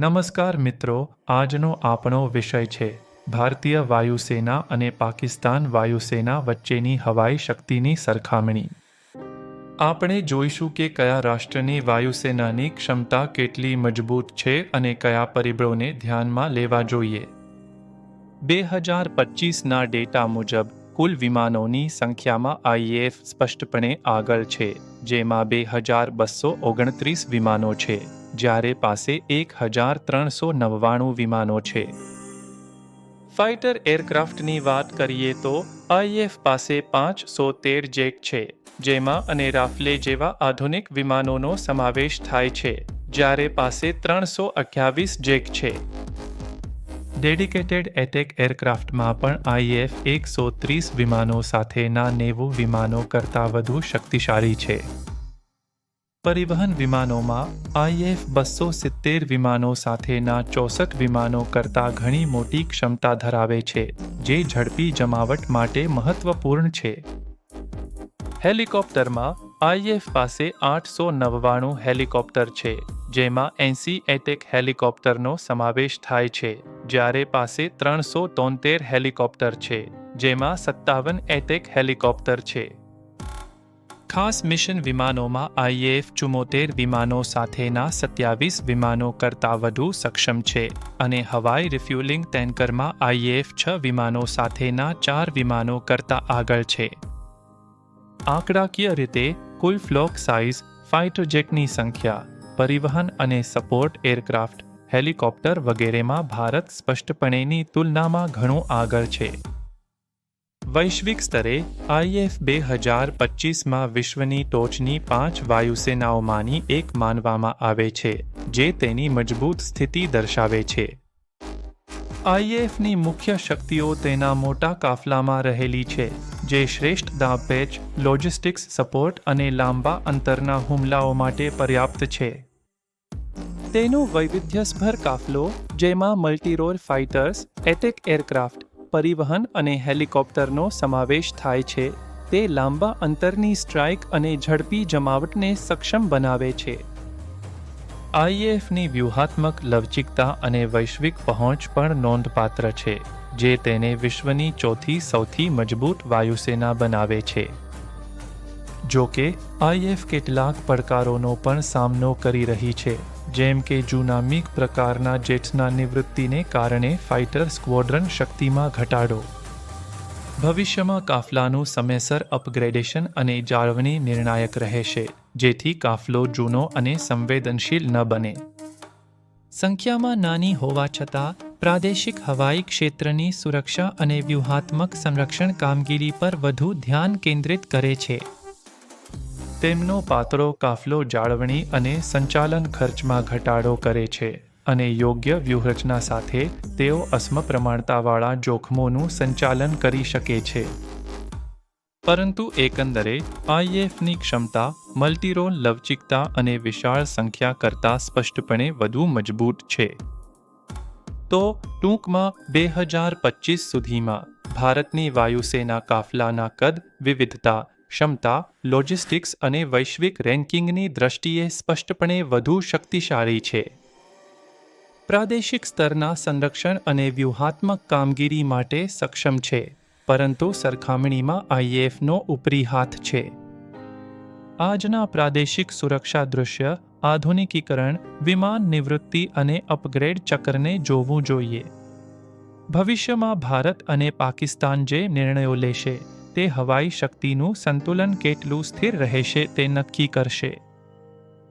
નમસ્કાર મિત્રો, આજનો આપણો વિષય છે, ભારતીય વાયુસેના અને પાકિસ્તાન વાયુસેના વચ્ચેની હવાઈ શક્તિની સરખામણી. આપણે જોઈશું કે કયા રાષ્ટ્રની વાયુસેનાની ક્ષમતા કેટલી મજબૂત છે અને કયા પરિબળોને ધ્યાનમાં લેવા જોઈએ. બે હજાર પચીસના ડેટા મુજબ, કુલ વિમાનોની સંખ્યામાં આઈએફ સ્પષ્ટપણે આગળ છે, જેમાં બે હજાર બસો ઓગણત્રીસ વિમાનો છે. જ્યારે પાસે એક હજાર ત્રણસો નવ્વાણું વિમાનો છે. ફાઇટર એરક્રાફ્ટની વાત કરીએ તો, આઈએફ પાસે પાંચસો તેર જેટ છે, જેમાં અને રાફલે જેવા આધુનિક વિમાનોનો સમાવેશ થાય છે, જ્યારે પાસે ત્રણસો અઠ્યાવીસ જેક છે. ડેડિકેટેડ એટેક એરક્રાફ્ટમાં પણ આઈએફ એકસો ત્રીસ વિમાનો સાથેના નેવું વિમાનો કરતાં વધુ શક્તિશાળી છે. પરિવહન વિમાનોમાં આઈએફ બસો સિત્તેર વિમાનો સાથેના ચોસઠ વિમાનો કરતાં ઘણી મોટી ક્ષમતા ધરાવે છે, જે ઝડપી જમાવટ માટે મહત્વપૂર્ણ છે. હેલિકોપ્ટરમાં આઈએફ પાસે આઠસો નવ્વાણું હેલિકોપ્ટર છે, જેમાં એંસી એટેક હેલિકોપ્ટરનો સમાવેશ થાય છે, જ્યારે પાસે ત્રણસો તોતેર હેલિકોપ્ટર છે, જેમાં સત્તાવન એટેક હેલિકોપ્ટર છે. ખાસ મિશન વિમાનોમાં આઈએફ ચુમ્મોતેર વિમાનો સાથેના સત્યાવીસ વિમાનો કરતાં વધુ સક્ષમ છે અને હવાઈ રિફ્યુલિંગ ટેન્કરમાં આઈએફ છ વિમાનો સાથેના ચાર વિમાનો કરતાં આગળ છે. આંકડાકીય રીતે, કુલ ફ્લોક સાઇઝ ફાઇટર જેટની સંખ્યા, પરિવહન અને સપોર્ટ એરક્રાફ્ટ, હેલિકોપ્ટર વગેરેમાં ભારત સ્પષ્ટપણેની તુલનામાં ઘણું આગળ છે. વૈશ્વિક સ્તરે આઈએફ બે હજાર પચીસમાં વિશ્વની ટોચની પાંચ વાયુસેનાઓમાંની એક માનવામાં આવે છે, જે તેની મજબૂત સ્થિતિ દર્શાવે છે. આઈએફની મુખ્ય શક્તિઓ તેના મોટા કાફલામાં રહેલી છે, જે શ્રેષ્ઠ દાબપેચ લોજિસ્ટિક્સ સપોર્ટ અને લાંબા અંતરના હુમલાઓ માટે પર્યાપ્ત છે. તેનો વૈવિધ્યસભર કાફલો, જેમાં મલ્ટીરોલ ફાઇટર્સ, એટેક એરક્રાફ્ટ પરિવહન અને હેલિકોપ્ટરનો સમાવેશ થાય છે. તે લાંબા અંતરની સ્ટ્રાઇક અને ઝડપી જમાવટને સક્ષમ બનાવે છે. આઈએફની વ્યૂહાત્મક લવચિકતા અને વૈશ્વિક પહોંચ પણ નોંધપાત્ર છે, જે તેને વિશ્વની ચોથી સૌથી મજબૂત વાયુસેના બનાવે છે. જો કે આઈએફ કેટલાક પડકારોનો પણ સામનો કરી રહી છે. જેમ કે જૂના મિગ પ્રકારના જેટ્સના નિવૃત્તિને કારણે ફાઇટર સ્ક્વોડ્રન શક્તિમાં ઘટાડો. ભવિષ્યમાં કાફલાનું સમયસર અપગ્રેડેશન અને જાળવણી નિર્ણાયક રહેશે, જેથી કાફલો જૂનો અને સંવેદનશીલ ન બને. સંખ્યામાં નાની હોવા છતાં, પ્રાદેશિક હવાઈ ક્ષેત્રની સુરક્ષા અને વ્યૂહાત્મક સંરક્ષણ કામગીરી પર વધુ ધ્યાન કેન્દ્રિત કરે છે. તેમનો પાતળો કાફલો જાળવણી અને સંચાલન ખર્ચમાં ઘટાડો કરે છે અને યોગ્ય વ્યૂહરચના સાથે તેઓ અસમપ્રમાણતાવાળા જોખમોનું સંચાલન કરી શકે છે. પરંતુ એકંદરે આઈએફની ક્ષમતા, મલ્ટીરોલ લવચિકતા અને વિશાળ સંખ્યા કરતાં સ્પષ્ટપણે વધુ મજબૂત છે. તો, ટૂંકમાં બે હજાર પચીસ સુધીમાં ભારતની વાયુસેના કાફલાના કદ, વિવિધતા ક્ષમતા લોજિસ્ટિક્સ અને વૈશ્વિક રેન્કિંગની દ્રષ્ટિએ સ્પષ્ટપણે વધુ શક્તિશાળી છે. પ્રાદેશિક સ્તરના સંરક્ષણ અને વ્યૂહાત્મક કામગીરી માટે સક્ષમ છે, પરંતુ સરખામણીમાં આઈએફનો ઉપરી હાથ છે. આજના પ્રાદેશિક સુરક્ષા દૃશ્ય, આધુનિકીકરણ, વિમાન નિવૃત્તિ અને અપગ્રેડ ચક્રને જોવું જોઈએ. ભવિષ્યમાં ભારત અને પાકિસ્તાન જે નિર્ણયો લેશે તે હવાઈ શક્તિનું સંતુલન કેટલું સ્થિર રહેશે તે નક્કી કરશે.